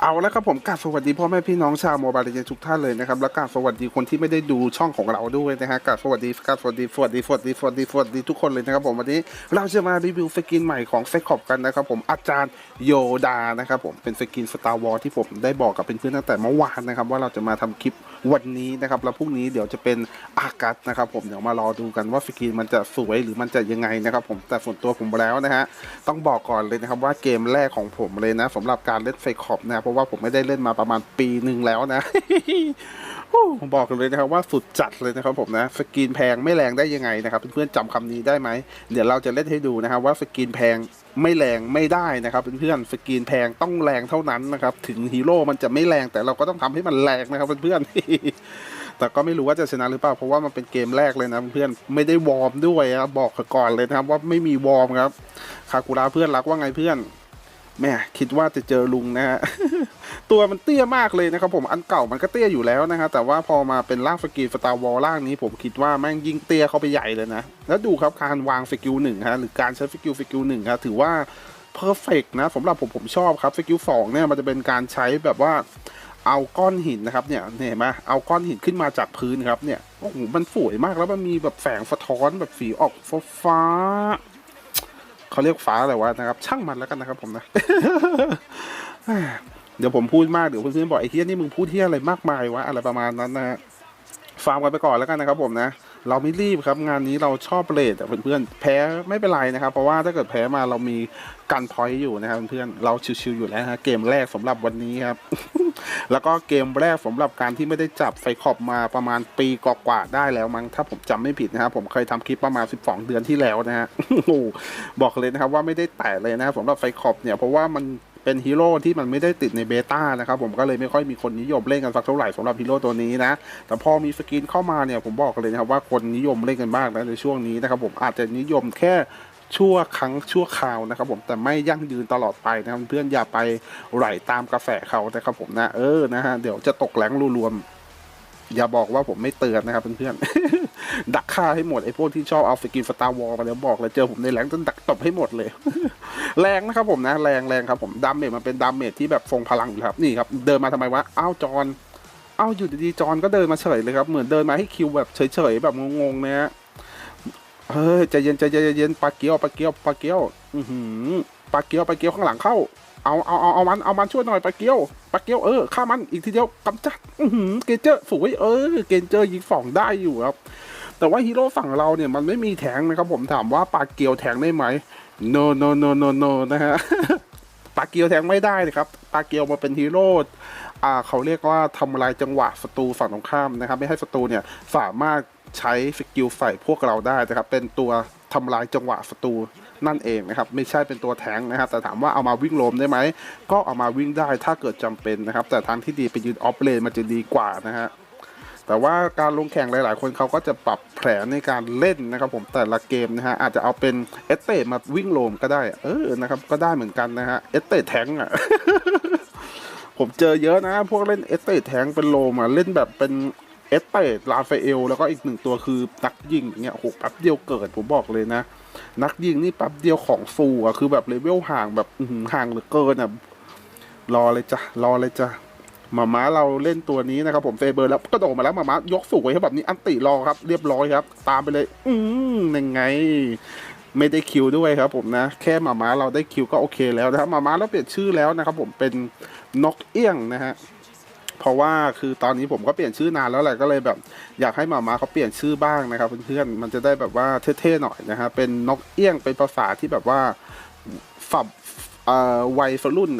เอาแล้วครับผมกราบสวัสดีพ่อแม่พี่น้องชาวโมบายเจนทุกท่านเลยนะครับแล้วกราบสวัสดีคนที่ไม่ได้ดูช่องของเราด้วยนะฮะกราบสวัสดีกราบสวัสดีสวัสดีสวัสดีสวัสดีสวัสดีทุกคนเลยนะครับผมวันนี้เราจะมารีวิวสกินใหม่ของเฟคขอบกันนะครับผมอาจารย์โยดานะครับผมเป็นสกินสตาร์วอลที่ผมได้บอกกับเพื่อนๆตั้งแต่เมื่อวานนะครับ ว่าเราจะมาทำคลิปวันนี้นะครับ แล้วพรุ่งนี้เดี๋ยวจะเป็นอากัสนะครับ ผมเดี๋ยวมารอดูกันว่าสกินมันจะสวยหรือมันจะยังไงนะครับผมแต่ส่วนตัวผมแล้วนะฮะต้องบอกก่อนเลยนะครับว่าเกมแรกของผมเลยนะสำหรับการเล่นเฟคขอบนะเพราะว่าผมไม่ได้เล่นมาประมาณปีหนึ่งแล้วนะผมบอกกันเลยนะครับว่าสุดจัดเลยนะครับผมนะสกินแพงไม่แรงได้ยังไงนะครับเพื่อนๆจำคำนี้ได้ไหมเดี๋ยวเราจะเล่นให้ดูนะครับว่าสกินแพงไม่แรงไม่ได้นะครับเพื่อนๆสกินแพงต้องแรงเท่านั้นนะครับถึงฮีโร่มันจะไม่แรงแต่เราก็ต้องทำให้มันแรงนะครับเพื่อนๆแต่ก็ไม่รู้ว่าจะชนะหรือเปล่าเพราะว่ามันเป็นเกมแรกเลยนะเพื่อนไม่ได้วอร์มด้วยครับบอกก่อนเลยนะครับว่าไม่มีวอร์มครับคาคูระเพื่อนรักว่าไงเพื่อนแม่คิดว่าจะเจอลุงนะฮะตัวมันเตี้ยมากเลยนะครับผมอันเก่ามันก็เตี้ยอยู่แล้วนะฮะแต่ว่าพอมาเป็นร่างสกีสตาร์วอลร่างนี้ผมคิดว่าแม่งยิ่งเตี้ยเข้าไปใหญ่เลยนะ แล้วดูครับการวางสกิลหนึ่งฮะหรือการใช้สกิลสกิลหนึ่งครับถือว่า เพอร์เฟกนะสำหรับผมผมชอบครับสกิลสองเนี่ยมันจะเป็นการใช้แบบว่าเอาก้อนหินนะครับเนี่ยเห็นไหมเอาก้อนหินขึ้นมาจากพื้นครับเนี่ยโอ้โหมันสวยมากแล้วมันมีแบบแสงสะท้อนแบบสีออกฟ้าฟ้าเขาเรียกฟ้าอะไรวะนะครับ ช่างมันแล้วกันนะครับผมนะเดี๋ยวผมพูดมากเดี๋ยวเพื่อนๆบอกไอ้เฮียนี่มึงพูดเฮียอะไรมากมายวะอะไรประมาณนั้นนะฮะฟาร์มกันไปก่อนแล้วกันนะครับผมนะ เราไม่รีบครับงานนี้เราชอบเลดแต่เพื่อนๆแพ้ไม่เป็นไรนะครับ เพราะว่าถ้าเกิดแพ้มาเรามีกันพอยต์อยู่นะครับเพื่อนๆเราชิวๆอยู่แล้วฮะเกมแรกสำหรับวันนี้ครับ แล้วก็เกมแรกสำหรับการที่ไม่ได้จับไฟขอบมาประมาณปีกว่าๆได้แล้วมั้งถ้าผมจำไม่ผิดนะครับผมเคยทำคลิปประมาณ 12 เดือนที่แล้วนะฮะโอ้บอกเลยนะครับว่าไม่ได้แตะเลยนะครับสำหรับไฟขอบเนี่ยเพราะว่ามัน เป็นฮีโร่ที่มันไม่ได้ติดในเบต้านะครับผมก็เลยไม่ค่อยมีคนนิยมเล่นกันสักเท่าไหร่สำหรับฮีโร่ตัวนี้นะ แต่พอมีสกินเข้ามาเนี่ยผมบอกเลยนะครับว่าคนนิยมเล่นกันมากนะในช่วงนี้นะครับผมอาจจะนิยมแค่ชั่วครั้งชั่วคราวนะครับผมแต่ไม่ยั่งยืนตลอดไปนะครับเพื่อนอย่าไปไหลตามกระแสเขานะครับผมนะเออนะฮะเดี๋ยวจะตกแหลงรวมๆ อย่าบอกว่าผมไม่เตือนนะครับเพื่อนๆ ดักฆ่าให้หมดไอ้พวกที่ชอบเอาสกินสตาร์วอลมาแล้วบอกเลยเจอผมในแหลงจนดักตบให้หมดเลย แรงนะครับผมนะแรงแรงครับผมดาเมจมันเป็นดาเมจที่แบบทรงพลังอยู่ครับนี่ครับเดินมาทำไมวะอ้าวจอนอ้าวอยู่ดีๆจอนก็เดินมาเฉยเลยครับเหมือนเดินมาให้คิวแบบเฉยๆแบบงงๆนะฮะเฮ้ยใจเย็นใจเย็นใจเย็นปลาเกียวปลาเกียวปลาเกียว อือหือปลาเกียวปลาเกียวข้างหลังเข้า เอาเอาเอาเอามันเอามันช่วยหน่อยปลาเกียวปลาเกียวเออฆ่ามันอีกทีเดียวกำจัดเกนเจอร์สวยเออเกนเจอร์ยิงสองได้อยู่ครับ แต่ว่าฮีโร่ฝั่งเราเนี่ยมันไม่มีแทงนะครับผมถามว่าปลาเกียวแทงได้ไหม no no no no no นะฮะปลาเกียวแทงไม่ได้นะครับปลาเกียวมาเป็นฮีโร่อ่าเขาเรียกว่าทำลายจังหวะศัตรูฝั่งตรงข้ามนะครับ ไม่ให้ศัตรูเนี่ยสามารถใช้สกิลใส่พวกเราได้นะครับเป็นตัว ทำลายจังหวะศัตรูนั่นเองนะครับ ไม่ใช่เป็นตัวแทงนะครับ แต่ถามว่าเอามาวิ่งโลมได้ไหม ก็เอามาวิ่งได้ถ้าเกิดจำเป็นนะครับ แต่ทางที่ดีไปยืนออฟเลนมันจะดีกว่านะฮะแต่ว่าการลงแข่งหลาย ๆ คนเขาก็จะปรับแผนในการเล่นนะครับ ผมแต่ละเกมนะฮะอาจจะเอาเป็นเอสเตมาวิ่งโลมก็ได้ เออนะครับ ก็ได้เหมือนกันนะฮะเอสเตแทงอะผมเจอเยอะนะ พวกเล่นเอสเตแทงเป็นโลมอะเล่นแบบเป็น เอสเตลาฟาเอล แล้วก็อีกหนึ่งตัวคือนักยิงเนี่ยโอ้โหแป๊บเดียวเกิดผมบอกเลยนะ นักยิงนี่แป๊บเดียวของฟูอะคือแบบเลเวลห่างแบบห่างเหลือเกินอะรอเลยจ้ะรอเลยจ้ะมาม้าเราเล่นตัวนี้นะครับผมเฟเบอร์แล้วก็โดดมาแล้วมาม้ายกสูงไว้แบบนี้อันติรอครับ เรียบร้อยครับ ตามไปเลย อืมยังไง ไม่ได้คิวด้วยครับ ผมนะ แค่หมาม้าเราได้คิวก็โอเคแล้วนะครับหมาม้าเราเปลี่ยนชื่อแล้วนะครับผมเป็นนกเอี้ยงนะฮะ เพราะว่าคือตอนนี้ผมก็เปลี่ยนชื่อนานแล้วแหละก็เลยแบบอยากให้หมามาเขาเปลี่ยนชื่อบ้างนะครับเพื่อนๆมันจะได้แบบว่าเท่ๆหน่อยนะฮะเป็นนกเอี้ยงเป็นภาษาที่แบบว่าฝับเอ่อวัยฝรุ่น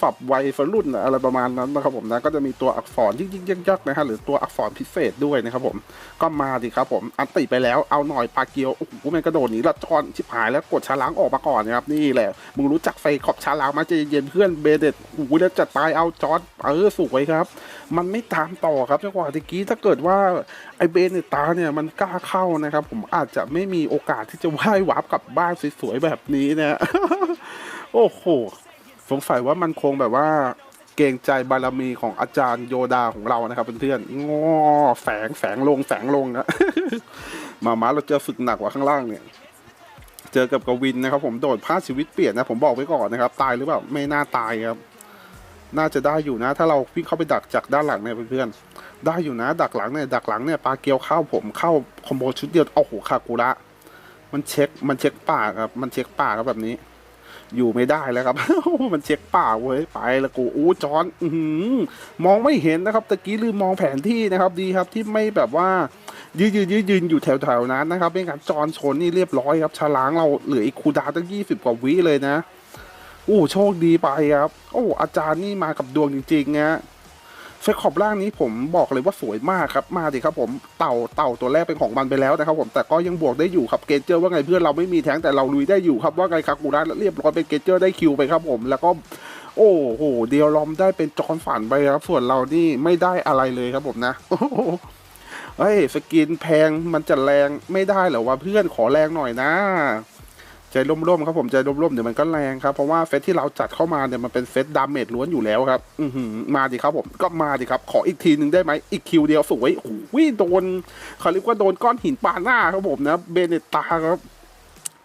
ฝับไวยรุ่นอะไรประมาณนั้นนะครับผมนะก็จะมีตัวอักษรยิ่งยิ่งยักๆนะฮะหรือตัวอักษรพิเศษด้วยนะครับผมก็มาดิครับผมอันติไปแล้วเอาหน่อยปาเกียวโอ้โหมันกระโดดหนีละจอนชิบหายแล้วกดชาล้างออกมาก่อนนะครับนี่แหละมึงรู้จักไฟขอบชาล้างมาใจเย็นเพื่อนเบเด็ดโอ้โหแล้วจัดตายเอาจอร์ดเออสวยครับ มันไม่ตามต่อครับจังหวะตะกี้ถ้าเกิดว่าไอเบนเนยตาเนี่ยมันกล้าเข้านะครับ ผมอาจจะไม่มีโอกาสที่จะว่ายวับกลับบ้านสวยๆแบบนี้นะโอ้โห สงสัยว่ามันคงแบบว่าเกรงใจบารมีของอาจารย์โยดาของเรานะครับเพื่อนๆงอแฝงแฝงลงแฝงลงนะมามาเราเจอฝึกหนักกว่าข้างล่างเนี่ย เจอกับกวินนะครับ ผมโดดพลาดชีวิตเปลี่ยนนะผมบอกไว้ก่อนนะครับ ตายหรือเปล่าไม่น่าตายครับ น่าจะได้อยู่นะ ถ้าเราวิ่งเข้าไปดักจากด้านหลังเนี่ยเพื่อนๆได้อยู่นะ ดักหลังเนี่ยดักหลังเนี่ยปลาเกียวเข้าผมเข้าคอมโบชุดเดียวโอ้โหคากุระมันเช็คมันเช็คป่าครับมันเช็คป่าครับแบบนี้ อยู่ไม่ได้แล้วครับ มันเช็คป่าเว้ยไปแล้วกูอู้จอนอืมองไม่เห็นนะครับตะกี้ลืมมองแผนที่นะครับดีครับที่ไม่แบบว่า ยืนยืนยืนยืนอยู่แถวแถวๆนั้นนะครับเป็นการจอนชนนี่เรียบร้อยครับฉลางเราเหลืออีกคูดาตั้งยี่สิบกว่าวิเลยนะโอ้โชคดีไปครับ โอ้อาจารย์นี่มากับดวงจริงๆนะ เฟคขอบล่างนี้ผมบอกเลยว่าสวยมากครับมาดิครับผมเต่าเต่าตัวแรกเป็นของมันไปแล้วนะครับผมแต่ก็ยังบวกได้อยู่ครับเกเจอร์ว่าไงเพื่อนเราไม่มีแทงแต่เราลุยได้อยู่ครับว่าไงครับกูได้เรียบร้อยเป็นเกเจอร์ได้คิวไปครับผมแล้วก็โอ้โหเดียวลอมได้เป็นจอนฝันไปครับ ส่วนเรานี่ไม่ได้อะไรเลยครับผมนะโอ้โหเฮ้ยสกินแพงมันจะแรงไม่ได้เหรอวะเพื่อนขอแรงหน่อยนะ ใจร่มๆครับผมใจร่มๆเดี๋ยวมันก็แรงครับ เพราะว่าเฟสที่เราจัดเข้ามาเนี่ยมันเป็นเฟสดาเมจล้วนอยู่แล้วครับ อืมาดิครับผมก็มาดิครับ ขออีกทีหนึ่งได้ไหมอีกคิวเดียวสวยโอ้ยโดนเขาเรียกว่าโดนก้อนหินปาหน้าครับผมนะเบเนตตาครับ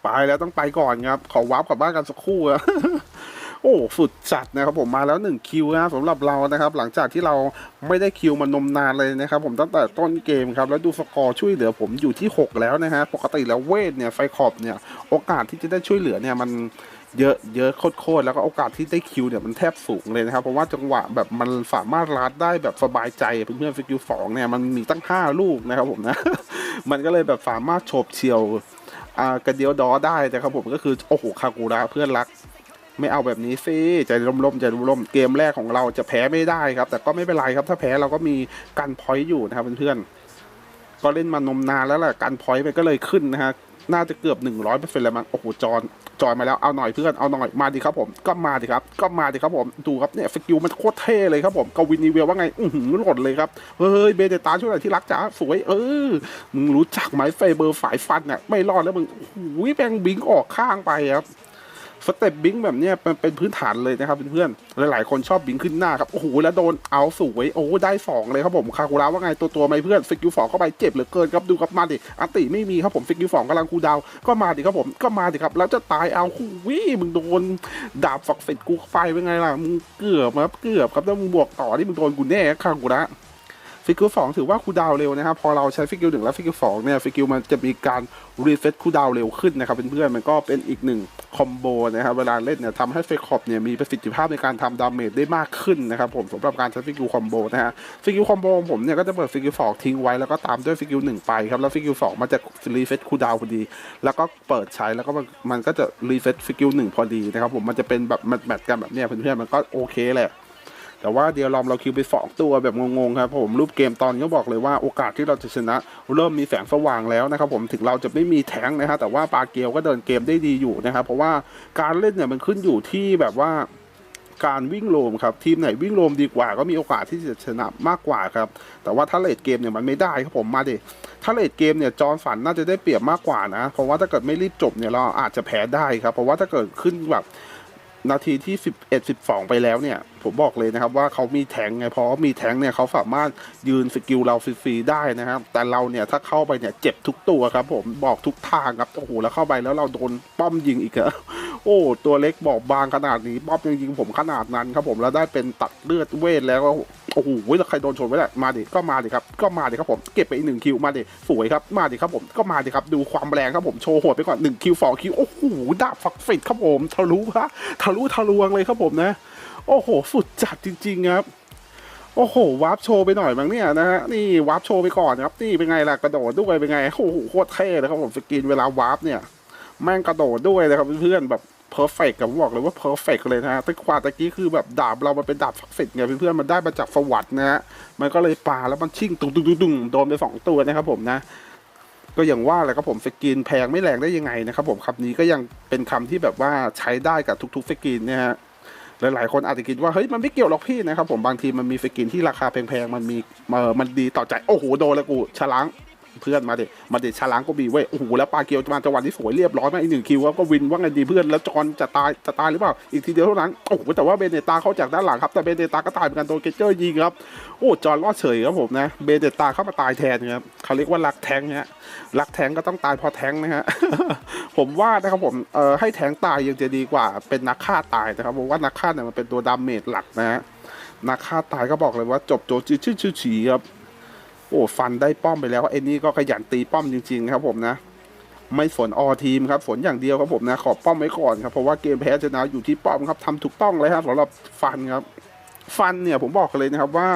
ไปแล้วต้องไปก่อนครับ ขอวาร์ปกลับบ้านกันสักครู่อะ โอ้สุดจัดนะครับผมมาแล้วหนึ่งคิวนะสำหรับเรานะครับ หลังจากที่เราไม่ได้คิวมานมนานเลยนะครับ ผมตั้งแต่ต้นเกมครับ แล้วดูสกอร์ช่วยเหลือผมอยู่ที่ 6 แล้วนะฮะปกติแล้วเวทเนี่ยไฟขอบเนี่ยโอกาสที่จะได้ช่วยเหลือเนี่ยมันเยอะเยอะโคตรๆแล้วก็โอกาสที่ได้คิวเนี่ยมันแทบสูงเลยนะครับ เพราะว่าจังหวะแบบมันสามารถรัดได้แบบสบายใจเพื่อนๆฟิกิวสองเนี่ยมันมีตั้ง 5 ลูกนะครับผมนะ มันก็เลยแบบสามารถโฉบเฉียวกระเดียวดอได้นะครับผมก็คือ โอ้โหคากูระเพื่อนรัก ไม่เอาแบบนี้สิใจร่มๆใจร่มๆเกมแรกของเราจะแพ้ไม่ได้ครับ แต่ก็ไม่เป็นไรครับ ถ้าแพ้เราก็มีกันพอยต์อยู่นะครับเพื่อนๆก็เล่นมานมนานแล้วแหละกันพอยต์มันก็เลยขึ้นนะฮะน่าจะเกือบหนึ่งร้อยเปอร์เซ็นต์แล้วมั้งโอ้โหจอนจอยมาแล้วเอาหน่อยเพื่อนเอาหน่อยมาดิครับผมก็มาดิครับก็มาดิครับผมดูครับเนี่ยสกิลมันโคตรเท่เลยครับผมกวินนีเวลว่าไงอือหือหล่นเลยครับเฮ้ยเบเดตาช่วยหน่อยที่รักจ๋าสวยเออมึงรู้จักไหมไฟเบอร์ฝ่ายฟันเนี่ยไม่รอดแล้วมึงโอ้โหแบงบิงออกข้างไปครับ สเต็ปบิงแบบเนี้ยเป็นเป็นพื้นฐานเลยนะครับเพื่อนๆหลายๆคนชอบบิงขึ้นหน้าครับโอ้โหแล้วโดนเอาสวยโอ้ได้สองเลยครับผมคาคูระว่าไงตัวตัวไหมเพื่อนฟิกิวสองเข้าไปเจ็บเหลือเกินครับดูครับมาดิอัติไม่มีครับผมฟิกิวสองกำลังคูดาวก็มาดิครับผมก็มาดิครับแล้วจะตายเอาหูวิมึงโดนดาบฝักเสร็จกูไปเป็นไงล่ะมึงเกือบครับเกือบครับถ้ามึงบวกต่อที่มึงโดนกูแน่คาคูระ ฟิกิลสองถือว่าคูดาวเร็วนะครับพอเราใช้ฟิกิลหนึ่งและฟิกิลสองเนี่ยฟิกิลมันจะมีการรีเซ็ตคูดาวเร็วขึ้นนะครับเพื่อนๆมันก็เป็นอีกหนึ่งคอมโบนะครับเวลาเล่นเนี่ยทำให้เฟคคอบเนี่ยมีประสิทธิภาพในการทำดาเมจได้มากขึ้นนะครับผมสำหรับการใช้ฟิกิลคอมโบนะฮะฟิกิลคอมโบของผมเนี่ยก็จะเปิดฟิกิลสองทิ้งไว้แล้วก็ตามด้วยฟิกิลหนึ่งไปครับแล้วฟิกิลสองมันจะรีเซ็ตคูดาวพอดี แล้วก็เปิดใช้แล้วก็มันก็จะรีเซ็ตฟิกิลหนึ่งพอดีนะครับผมมันจะเป็นแบบแมทกันแบบเนี้ยเพื่อนๆมันก็โอเคแหละ แต่ว่าเดียวลอมเราคิวไปสองตัวแบบงงๆครับผมรูปเกมตอนนี้ก็บอกเลยว่าโอกาสที่เราจะชนะ เริ่มมีแสงสว่างแล้วนะครับผมถึงเราจะไม่มีแทงนะฮะแต่ว่าปาเกียวก็เดินเกมได้ดีอยู่นะครับเพราะว่าการเล่นเนี่ยมันขึ้นอยู่ที่แบบว่าการวิ่งโลมครับทีมไหนวิ่งโลมดีกว่าก็มีโอกาสที่จะชนะมากกว่าครับแต่ว่าถ้าเลดเกมเนี่ยมันไม่ได้ครับผมมาดิถ้าเลดเกมเนี่ยจอร์นฝันน่าจะได้เปรียบมากกว่านะ เพราะว่าถ้าเกิดไม่รีบจบเนี่ยเราอาจจะแพ้ได้ครับเพราะว่าถ้าเกิดขึ้นแบบ นาทีที่ 11 12 ไปแล้วเนี่ย ผมบอกเลยนะครับว่าเขามีแทงไงเพราะมีแทงเนี่ยเขาสามารถยืนสกิลเราฟรีๆได้นะครับ แต่เราเนี่ยถ้าเข้าไปเนี่ยเจ็บทุกตัวครับ ผมบอกทุกทางครับโอ้โหแล้วเข้าไปแล้วเราโดนป้อมยิงอีกอะ โอ้ตัวเล็กบอกบางขนาดนี้ป้อมยังยิงผมขนาดนั้นครับผมแล้วได้เป็นตัดเลือดเวทแล้วโอ้โหแล้วใครโดนชนไว้แหละมาดิก็มาดิครับก็มาดิครับผมเก็บไปอีกหนึ่งคิวมาดิสวยครับมาดิครับผมก็มาดิครับดูความแรงครับผมโชว์หัวไปก่อนหนึ่งคิวสองคิวโอ้โหดาบฝักฟิตครับผมทะลุฮะทะลุทะลวงเลยครับผมนะ โอ้โห สุดจัดจริงๆครับโอ้โหวาร์ปโชว์ไปหน่อยมั้งเนี่ยนะฮะนี่วาร์ปโชว์ไปก่อนครับนี่เป็นไงล่ะกระโดดด้วยเป็นไงโอ้โหโคตรเท่เลยครับผมสกินเวลาวาร์ปเนี่ยแม่งกระโดดด้วยนะครับเพื่อนๆแบบ เพอร์เฟกต์กับบอกเลยว่าเพอร์เฟกต์เลยนะฮะแต่กว่าตะกี้คือแบบดาบเรามันเป็นดาบศักดิ์สิทธิ์ไงเพื่อนๆมันได้มาจากสวัสด์นะฮะมันก็เลยปาแล้วมันชิ่งตุ้งตุ้งตุ้งโดนไปสองตัวนะครับผมนะก็อย่างว่าแหละครับผมสกินแพงไม่แรงได้ยังไงนะครับผมคำนี้ก็ยังเป็นคำที่แบบว่าใช้ได้กับทุกๆสกินนี่ยฮะหลายๆคนอาจจะคิดว่าเฮ้ยมันไม่เกี่ยวหรอกพี่นะครับผมบางทีมันมีสกินที่ราคาแพงๆมันมีเออมันดีต่อใจโอ้โหโดนแล้วกูฉลาง เพื่อนมาเด็มาเด็ฉลางก็มีเว้ยโอ้โหแล้วปลาเกียวมาจังหวะที่สวยเรียบร้อยมากอีกหนึ่งคิวครับก็วินว่าไงดีเพื่อนแล้วจอนจะตายจะตายหรือเปล่าอีกทีเดียวเท่านั้นโอ้โหแต่ว่าเบเนตาเข้าจากด้านหลังครับแต่เบเนตาก็ตายเหมือนกันโดนเกเจอร์ยิงครับโอ้จอนรอดเฉยครับผมนะเบเนตาเข้ามาตายแทนครับเขาเรียกว่ารักแทงฮะรักแทงก็ต้องตายเพอแทงนะฮะผมว่านะครับผมเอ่อให้แทงตายยังจะดีกว่าเป็นนักฆ่าตายนะครับผมว่านักฆ่าเนี่ยมันเป็นตัวดาเมจหลักนะฮะนักฆ่าตายก็บอกเลยว่าจบโจชื่อชื่อฉีครับ โอ้ฟันได้ป้อมไปแล้วไอ้นี่ก็ขยันตีป้อมจริง ๆ ครับผมนะ ไม่สนอทีมครับสนอย่างเดียวครับผมนะ ขอป้อมไว้ก่อนครับเพราะว่าเกมแพ้ชนะอยู่ที่ป้อมครับทำถูกต้องเลยครับสำหรับฟันครับ ฟันเนี่ยผมบอกเลยนะครับว่า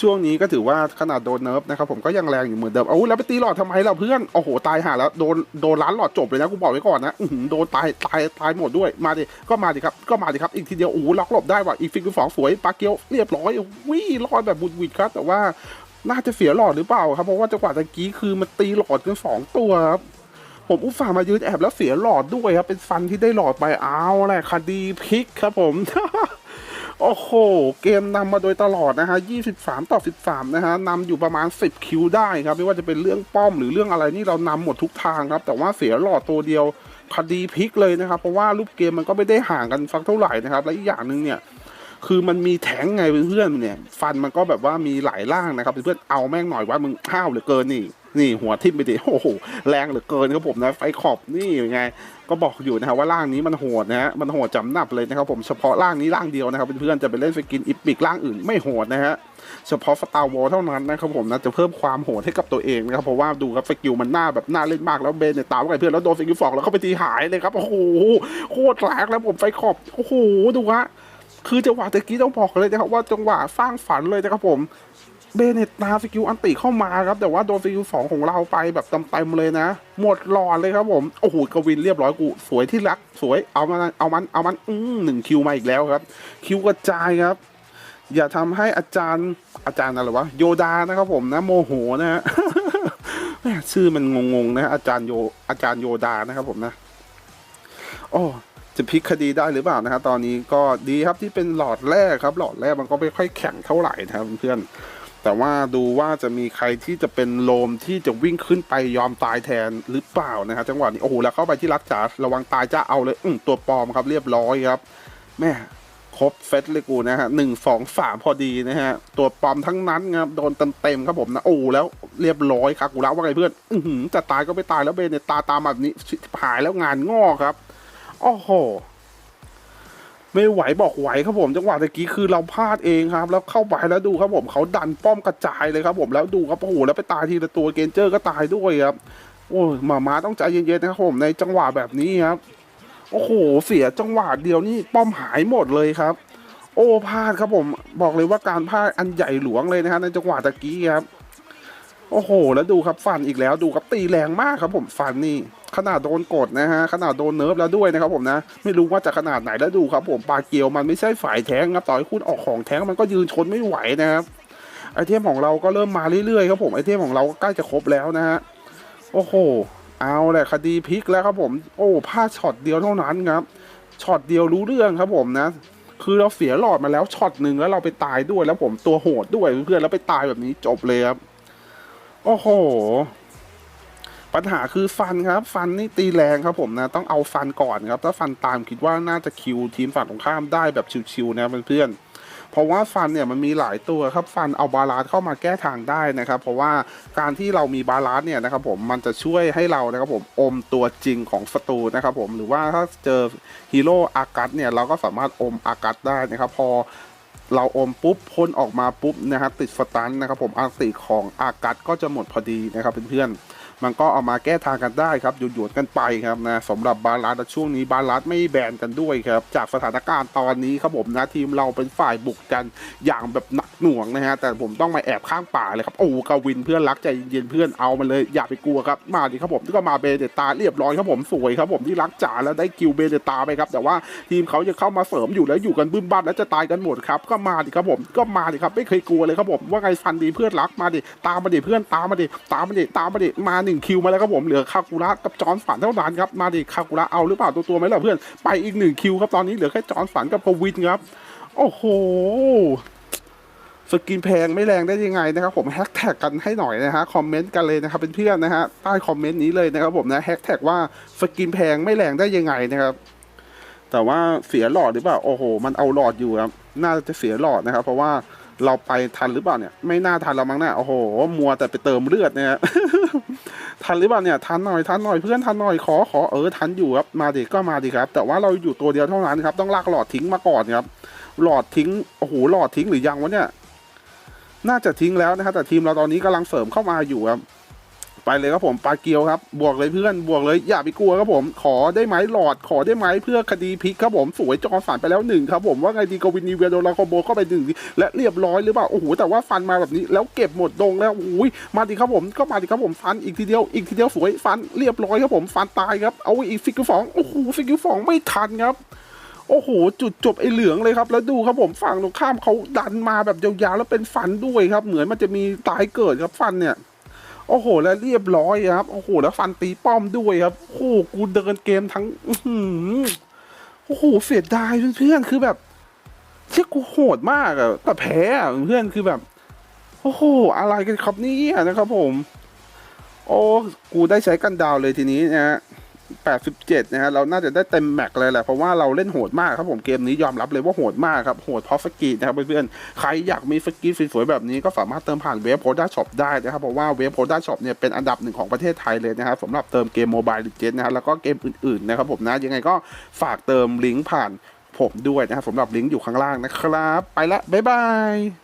ช่วงนี้ก็ถือว่าขนาดโดนเนิร์ฟนะครับผมก็ยังแรงอยู่เหมือนเดิมเอาแล้วไปตีหลอดทำไมเราเพื่อนโอ้โหตายห่าแล้วโดนโดนล้านหลอดจบเลยนะกูบอกไว้ก่อนนะอืโดนตายตายตายหมดด้วยมาดิก็มาดิครับก็มาดิครับอีกทีเดียวโอ้ล็อกหลบได้ว่ะอีกฟิกสองสวยปาเกียวเรียบร้อยวิ่งรอดแบบบุดวิดครับแต่ว่า น่าจะเสียหลอดหรือเปล่าครับเพราะว่าจังหวะตะกี้คือมันตีหลอดกันสองตัวครับผมอุตส่าห์มายืนแอบแล้วเสียหลอดด้วยครับเป็นฟันที่ได้หลอดไปเอาแหละคดีพลิกครับผมโอ้โห เกมนำมาโดยตลอดนะฮะ 23 ต่อ 13 นะฮะนำอยู่ประมาณ 10 คิวได้ครับ ไม่ว่าจะเป็นเรื่องป้อมหรือเรื่องอะไรนี่เรานำหมดทุกทางครับ แต่ว่าเสียหลอดตัวเดียวคดีพลิกเลยนะครับ เพราะว่ารูปเกมมันก็ไม่ได้ห่างกันสักเท่าไหร่นะครับ และอีกอย่างหนึ่งเนี่ย คือมันมีแทงไงเพื่อนเนี่ย ฟันมันก็แบบว่ามีหลายร่างนะครับเพื่อนเอาแม่งหน่อยว่ามึงห้าวเหลือเกินนี่นี่หัวทิ่มไปดิโอ้โหแรงเหลือเกินครับผมนะไฟขอบนี่ยังไง ก็บอกอยู่นะครับว่าร่างนี้มันโหดนะฮะมันโหดจำหนับเลยนะครับผมเฉพาะร่างนี้ร่างเดียวนะครับเพื่อนๆจะไปเล่นสกินอิปิกร่างอื่นไม่โหดนะฮะเฉพาะสตาร์วอลเท่านั้นนะครับผมนะจะเพิ่มความโหดให้กับตัวเองนะครับเพราะว่าดูครับสกิลมันหน้าแบบหน้าเล่นมากแล้วเบนเนี่ยตามไปเพื่อนแล้วโดนสกิลฟอกแล้วเข้าไปตีหายเลยครับโอ้โหโคตรแรงแล้วผมไฟขอบโอ้โหดูฮะ คือจังหวะตะกี้ต้องบอกเลยนะครับว่าจังหวะสร้างฝันเลยนะครับผมเบเนตนาสกิลอันติเข้ามาครับ แต่ว่าโดนสกิลสองของเราไปแบบเต็มๆเลยนะ หมดหลอดเลยครับผม โอ้โหกวินเรียบร้อยกู สวยที่รัก สวยเอามันเอามันเอามันอืมหนึ่งคิวมาอีกแล้วครับ คิวกระจายครับ อย่าทำให้อาจารย์อาจารย์อะไรวะโยดานะครับผมนะ โมโหนะฮะชื่อมันงงๆนะฮะอาจารย์โยอาจารย์โยดานะครับผมนะโอ้ จะพลิกคดีได้หรือเปล่านะครับตอนนี้ก็ดีครับที่เป็นหลอดแรกครับ หลอดแรกมันก็ไม่ค่อยแข็งเท่าไหร่นะครับเพื่อนแต่ว่าดูว่าจะมีใครที่จะเป็นโลมที่จะวิ่งขึ้นไปยอมตายแทนหรือเปล่านะครับจังหวะนี้โอ้โหแล้วเข้าไปที่รักจ๋าระวังตายจ้าเอาเลยอืตัวปลอมครับเรียบร้อยครับแม่ครบเฟสเลยกูนะฮะหนึ่งสองสามพอดีนะฮะ ตัวปลอมทั้งนั้นครับโดนเต็มๆครับผมนะ โอ้แล้วเรียบร้อยครับกูแล้วว่าไงเพื่อน อืจะตายก็ไม่ตายแล้วเบนเนี่ยตาตามแบบนี้หายแล้วงานงอกครับ โอ้โห ไม่ไหวบอกไหวครับผมจังหวะตะกี้คือเราพลาดเองครับ แล้วเข้าไปแล้วดูครับผมเขาดันป้อมกระจายเลยครับผมแล้วดูครับโอ้โหแล้วไปตายทีละตัวเกนเจอร์ก็ตายด้วยครับโอ้ยหมามาต้องใจเย็นๆนะครับผมในจังหวะแบบนี้ครับโอ้โห เสียจังหวะเดียวนี่ป้อมหายหมดเลยครับ โอ้พลาดครับผมบอกเลยว่าการพลาดอันใหญ่หลวงเลยนะครับในจังหวะตะกี้ครับ โอ้โห แล้วดูครับฟันอีกแล้วดูครับตีแรงมากครับผมฟันนี่ ขนาดโดนกดนะฮะขนาดโดนเนิร์ฟแล้วด้วยนะครับผมนะ ไม่รู้ว่าจะขนาดไหนแล้วดูครับผมปลาเกียวมันไม่ใช่ฝ่ายแท้งครับต่อให้คุณออกของแท้งมันก็ยืนชนไม่ไหวนะครับไอเทมของเราก็เริ่มมาเรื่อยๆครับผมไอเทมของเราก็ใกล้จะครบแล้วนะฮะโอ้โหเอาแหละคดีพลิกแล้วครับผม โอ้พลาดช็อตเดียวเท่านั้นครับช็อตเดียวรู้เรื่องครับผมนะ คือเราเสียหลอดมาแล้วช็อตหนึ่งแล้วเราไปตายด้วยแล้วผมตัวโหดด้วยเพื่อนแล้วไปตายแบบนี้จบเลยครับโอ้โห ปัญหาคือฟันครับ ฟันนี่ตีแรงครับผมนะ ต้องเอาฟันก่อนครับ ถ้าฟันตามคิดว่าน่าจะคิวทีมฝั่งตรงข้ามได้แบบชิวๆนะเพื่อนเพราะว่าฟันเนี่ยมันมีหลายตัวครับฟันเอาบาลานซ์เข้ามาแก้ทางได้นะครับ เพราะว่าการที่เรามีบาลานซ์เนี่ยนะครับผมมันจะช่วยให้เรานะครับผมอมตัวจริงของศัตรูนะครับผมหรือว่าถ้าเจอฮีโร่อากัสเนี่ยเราก็สามารถอมอากัสได้นะครับ พอเราอมปุ๊บพ่นออกมาปุ๊บนะฮะติดสตันนะครับผมอาติของอากัดก็จะหมดพอดีนะครับเพื่อนๆ มันก็เอามาแก้ทางกันได้ครับหยวนๆกันไปครับนะสำหรับบาลานซ์ช่วงนี้บาลานซ์ไม่แบนกันด้วยครับ จากสถานการณ์ตอนนี้ครับผมนะทีมเราเป็นฝ่ายบุกกันอย่างแบบหนักหน่วงนะฮะแต่ผมต้องมาแอบข้างป่าเลยครับโอ้กาวินเพื่อนรักใจเย็นเพื่อนเอามันเลยอย่าไปกลัวครับมาดิครับผมก็มาเบเดตาเรียบร้อยครับผมสวยครับผมที่รักจ๋าแล้วได้คิวเบเดตาไปครับแต่ว่าทีมเขาจะเข้ามาเสริมอยู่แล้วอยู่กันบึ้มบ้ามแล้วจะตายกันหมดครับก็มาดิครับผมก็มาดิครับไม่เคยกลัวเลยครับผมว่าไงฟันดีเพื่อนรักมาดิตามมาดิเพื่อนตามมาดิตามมาดิตามมาดิมาหนึ่งคิวมาแล้วครับผมเหลือคากุระกับจอนฝันเท่านั้นครับมาดิคากุระเอาหรือเปล่าตัวตัวไหมล่ะเพื่อนไปอีกหนึ่งคิวครับตอนนี้เหลือแค่จอนฝันกับกวินครับโอ้โหสกินแพงไม่แรงได้ยังไงนะครับผมแฮชแท็กกันให้หน่อยนะฮะคอมเมนต์กันเลยนะครับเป็นเพื่อนๆนะฮะใต้คอมเมนต์นี้เลยนะครับผมนะแฮชแท็กว่าสกินแพงไม่แรงได้ยังไงนะครับแต่ว่าเสียหลอดหรือเปล่าโอ้โห มันเอาหลอดอยู่ครับน่าจะเสียหลอดนะครับ เพราะว่าเราไปทันหรือเปล่าเนี่ย ไม่น่าทันเรามั้งนะโอ้โห มัวแต่ไปเติมเลือดเนี่ย ทันหรือเปล่าเนี่ยทันหน่อยทันหน่อยเพื่อนทันหน่อยขอขอเออทันอยู่ครับมาดิก็มาดิครับ แต่ว่าเราอยู่ตัวเดียวเท่านั้นครับ ต้องลากหลอดทิ้งมาก่อนครับ หลอดทิ้งโอ้โหหลอดทิ้งหรือยังวะเนี่ย น่าจะทิ้งแล้วนะครับแต่ทีมเราตอนนี้กำลังเสริมเข้ามาอยู่ครับ ไปเลยครับผมปลาเกียวครับ บวกเลยเพื่อนบวกเลยอย่าไปกลัวครับผม ขอได้ไหมหลอดขอได้ไหมเพื่อคดีพลิกครับผมสวยจอสันไปแล้วหนึ่งครับผมว่าไงดีกวินนีเวียโดนลาโคโบเข้าไปหนึ่งและเรียบร้อยหรือเปล่าโอ้โหแต่ว่าฟันมาแบบนี้แล้วเก็บหมดดงแล้วโอ้ยมาดิครับผมก็มาดิครับผมฟันอีกทีเดียวอีกทีเดียวสวยฟันเรียบร้อยครับผมฟันตายครับเอาอีกฟิกเกอร์ฟองโอ้โหฟิกเกอร์ฟองไม่ทันครับโอ้โห จุดจบไอ้เหลืองเลยครับ แล้วดูครับผมฝั่งตรงข้ามเขาดันมาแบบยาวๆแล้วเป็นฟันด้วยครับ เหมือนมันจะมีตายเกิดครับฟันเนี่ย โอ้โห แล้วเรียบร้อยครับ โอ้โห แล้วฟันตีป้อมด้วยครับ โอ้โห กูเดินเกมทั้ง อืโอ้โห เสียดายเพื่อนๆ คือแบบ เชี่ยกูโหดมากอะแต่แพ้อะเพื่อนคือแบบ โอ้โห อะไรกันครับนี่นะครับผม โอ้ กูได้ใช้กันดาวเลยทีนี้นะฮะ 87นะฮะเราน่าจะได้เต็มแม็กเลยแหละเพราะว่าเราเล่นโหดมากครับผมเกมนี้ยอมรับเลยว่าโหดมากครับโหดเพราะสกีนะครับเพื่อนๆใครอยากมีสกีสวยๆแบบนี้ก็สามารถเติมผ่านเว็บโพด้าช็อปได้นะครับเพราะว่าเว็บโพด้าช็อปเนี่ยเป็นอันดับหนึ่งของประเทศไทยเลยนะครับสำหรับเติมเกมโมบายลิเจนนะฮะแล้วก็เกมอื่นๆนะครับผมนะยังไงก็ฝากเติมลิงก์ผ่านผมด้วยนะครับสำหรับลิงก์อยู่ข้างล่างนะครับ ไปละบ๊ายบาย